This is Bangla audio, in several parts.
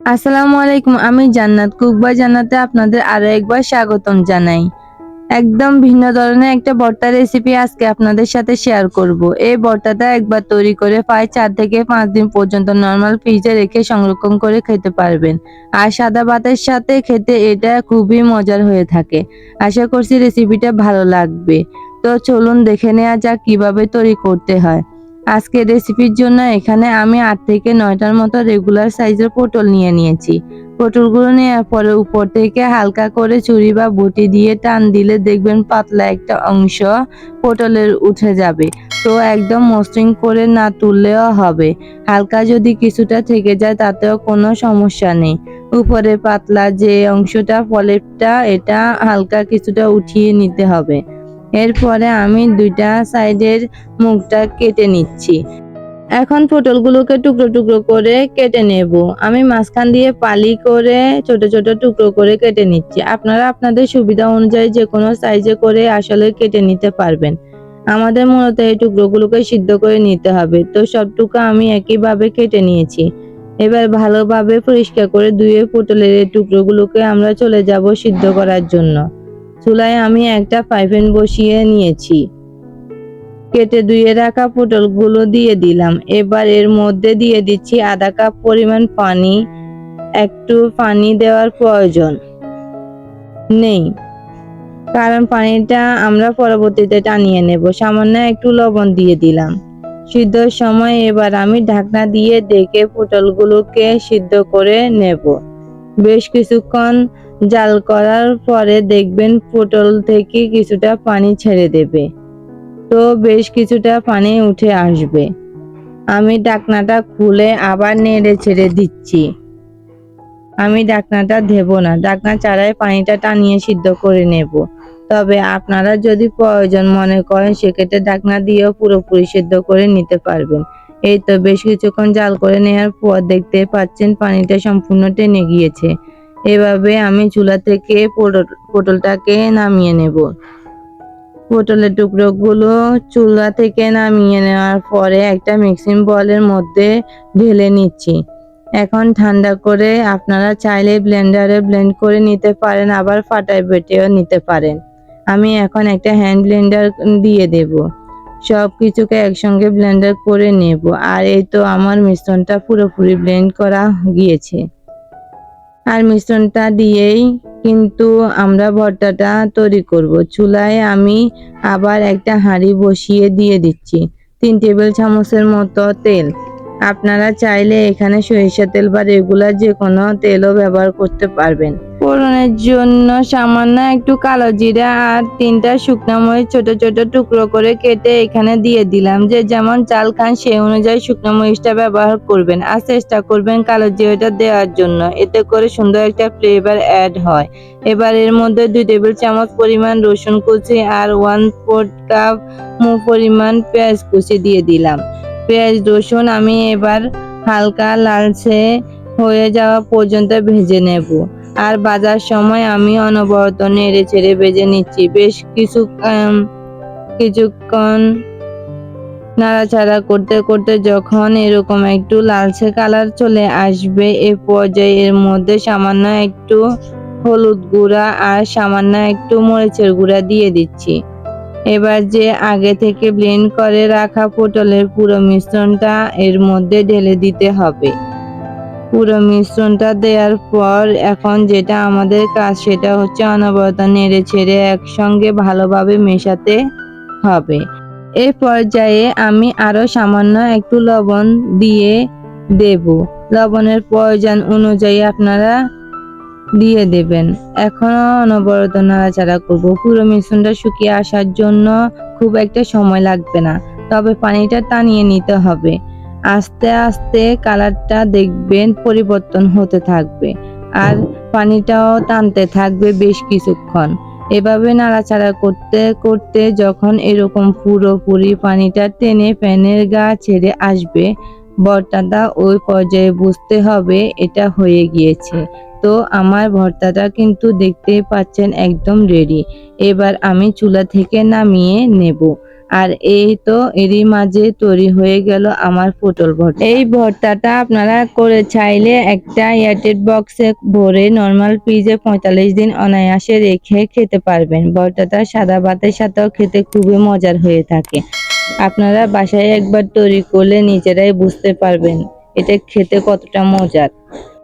আসসালামু আলাইকুম, আমি জান্নাত কুকবা জান্নাতে আপনাদের আরও একবার স্বাগতম জানাই। একদম ভিন্ন ধরনের একটা ভর্তা রেসিপি আজকে আপনাদের সাথে শেয়ার করব। এই ভর্তাটা একবার তৈরি করে প্রায় চার থেকে পাঁচ দিন পর্যন্ত নর্মাল ফ্রিজে রেখে সংরক্ষণ করে খেতে পারবেন। আর সাদা ভাতের সাথে খেতে এটা খুবই মজার হয়ে থাকে। আশা করছি রেসিপিটা ভালো লাগবে। তো চলুন দেখে নেওয়া যাক কীভাবে তৈরি করতে হয়। আজকে রেসিপির জন্য এখানে আমি আট থেকে নয়টার মতো রেগুলার সাইজের পটল নিয়ে নিয়েছি। পটলগুলো নেওয়ার পরে উপর থেকে হালকা করে ছুরি বা বটি দিয়ে টান দিলে দেখবেন পাতলা একটা অংশ পটলের উঠে যাবে। তো একদম মসৃণ করে না তুললেও হবে। হালকা যদি কিছুটা থেকে যায় তাতেও কোনো সমস্যা নেই। উপরে পাতলা যে অংশটা ফলেরটা এটা হালকা কিছুটা উঠিয়ে নিতে হবে। এরপরে আমি দুইটা সাইডের মুখটা কেটে নিচ্ছি। এখন পটলগুলোকে টুকরো টুকরো করে কেটে নেব। আমি মাঝখান দিয়ে পালি করে ছোট ছোট টুকরো করে কেটে নিচ্ছি। আপনারা আপনাদের সুবিধা অনুযায়ী যে কোনো সাইজে করে আসলে কেটে নিতে পারবেন। আমাদের মূলত এই টুকরোগুলোকে সিদ্ধ করে নিতে হবে। তো সবটুকু আমি একইভাবে কেটে নিয়েছি। এবার ভালোভাবে পরিষ্কার করে ধুয়ে পটলের এই টুকরোগুলোকে আমরা চলে যাব সিদ্ধ করার জন্য। চুলায় আমি একটা পাইপেন বসিয়ে নিয়েছি। কেটে ধুয়ে রাখা পটলগুলো দিয়ে দিলাম। এবার এর মধ্যে দিয়ে দিচ্ছি আধা কাপ পরিমাণ পানি, একটু পানি দেওয়ার প্রয়োজন নেই। কারণ পানিটা আমরা পরবর্তীতে টানিয়ে নেব। সামান্য একটু লবণ দিয়ে দিলাম। সিদ্ধর সময় এবার আমি ঢাকনা দিয়ে ডেকে পটলগুলোকে সিদ্ধ করে নেব। বেশ কিছুক্ষণ জাল করার পরে দেখবেন পটল থেকে কিছুটা পানি ছেড়ে দেবে। তো বেশ কিছুটা পানি উঠে আসবে। আমি ডাকনাটা খুলে আবার নেড়ে ছেড়ে দিচ্ছি। আমি ডাকনাটা দেব না। ডাকনা চারায় পানিটা টানিয়ে সিদ্ধ করে নেব। তবে আপনারা যদি প্রয়োজন মনে করেন, সেক্ষেত্রে ডাকনা দিয়েও পুরোপুরি সিদ্ধ করে নিতে পারবেন। এই তো বেশ কিছুক্ষণ জাল করে নেওয়ার পর দেখতে পাচ্ছেন পানিটা সম্পূর্ণ টেনে গিয়েছে। এভাবে আমি চুলা থেকে পটল, পটলটাকে নামিয়ে নেব। পটলের টুকরোগুলো চুলা থেকে নামিয়ে নেওয়ার পরে একটা মিক্সিং বলের মধ্যে ঢেলে নিচ্ছি। এখন ঠান্ডা করে আপনারা চাইলে ব্লেন্ডারে ব্লেন্ড করে নিতে পারেন, আবার ফাটায় বেটেও নিতে পারেন। আমি এখন একটা হ্যান্ড ব্লেন্ডার দিয়ে দেব। সব কিছুকে একসঙ্গে ব্লেন্ডার করে নেব। আর এই তো আমার মিশ্রণটা পুরোপুরি ব্লেন্ড করা গিয়েছে। আর মিশ্রণটা দিয়েই কিন্তু আমরা ভর্তাটা তৈরি করব। চুলায় আমি আবার একটা হাঁড়ি বসিয়ে দিয়ে দিচ্ছি। তিন টেবিল চামচের মতো তেল। আপনারা চাইলে এখানে সরিষা তেল বা রেগুলার যে কোনো তেলও ব্যবহার করতে পারবেন। ফোড়নের জন্য সামান্য একটু কালো জিরা আর তিনটা শুকনো মরিচ ছোট ছোট টুকরো করে কেটে এখানে দিয়ে দিলাম। যে যেমন চাল খান সেই অনুযায়ী শুকনো মরিচটা ব্যবহার করবেন আর চেষ্টা করবেন কালো জিরাটা দেওয়ার জন্য। এতে করে সুন্দর একটা ফ্লেভার অ্যাড হয়। এবার এর মধ্যে দুই টেবিল চামচ পরিমাণ রসুন কুচি আর ওয়ান ফোর্থ কাপ পরিমাণ পেঁয়াজ কুচি দিয়ে দিলাম। পেঁয়াজ, রসুন আমি এবার হালকা লালচে হয়ে যাওয়া পর্যন্ত ভেজে নেব। আর বাজার সময় আমি অনবরত নেড়ে ছেড়ে ভেজে নিচ্ছি। বেশ কিছু কিছুক্ষণ নাড়াচাড়া করতে করতে যখন এরকম একটু লালচে কালার চলে আসবে, এ পর্যায়ে এর মধ্যে সামান্য একটু হলুদ গুঁড়া আর সামান্য একটু মরিচের গুঁড়া দিয়ে দিচ্ছি। এবার যে আগে থেকে ব্লেন্ড করে রাখা পটলের পুরো মিশ্রণটা এর মধ্যে ঢেলে দিতে হবে। পুরো মিশ্রণটা দেওয়ার পর এখন যেটা আমাদের কাজ সেটা হচ্ছে অনবরত নেড়ে ছেড়ে একসঙ্গে ভালোভাবে মেশাতে হবে। এই পর্যায়ে আমি আরও সামান্য একটু লবণ দিয়ে দেব। লবণের প্রয়োজন অনুযায়ী আপনারা দিয়ে দেবেন। এখনও অনবরত নাড়াচাড়া করব। পুরো মিশ্রণটা শুকিয়ে আসার জন্য খুব একটা সময় লাগবে না। তবে পানিটা টানিয়ে নিতে হবে। আস্তে আস্তে কালারটা দেখবেন পরিবর্তন হতে থাকবে। আর পানিটাও টানতে থাকবে বেশ কিছুক্ষণ। এভাবে নাড়াচাড়া করতে করতে যখন এরকম পুরোপুরি পানিটা টেনে প্যানের গা ছেড়ে আসবে ভর্তাটা ওই পর্যায়ে বুঝতে হবে এটা হয়ে গিয়েছে। তো আমার ভর্তাটা কিন্তু দেখতে পাচ্ছেন একদম রেডি এবার আমি চুলা থেকে নামিয়ে নেব। আর এই তো এরই মাঝে তৈরি হয়ে গেল আমার পটল ভর্তা। এই ভর্তাটা আপনারা করে চাইলে একটা এয়ারটেড বক্সে ভরে নর্মাল ফ্রিজে পঁয়তাল্লিশ দিন অনায়াসে রেখে খেতে পারবেন। ভর্তাটা সাদা ভাতের সাথেও খেতে খুবই মজার হয়ে থাকে। আপনারা বাসায় একবার তৈরি করলে নিজেরাই বুঝতে পারবেন এটা খেতে কতটা মজার।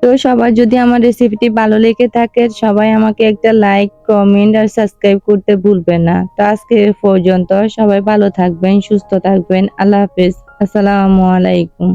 তো সবার যদি আমার রেসিপিটি ভালো লেগে থাকে, সবাই আমাকে একটা লাইক কমেন্ট আর সাবস্ক্রাইব করতে ভুলবেন না। তো আজকে পর্যন্ত সবাই ভালো থাকবেন, সুস্থ থাকবেন। আল্লাহ হাফেজ। আসসালামু আলাইকুম।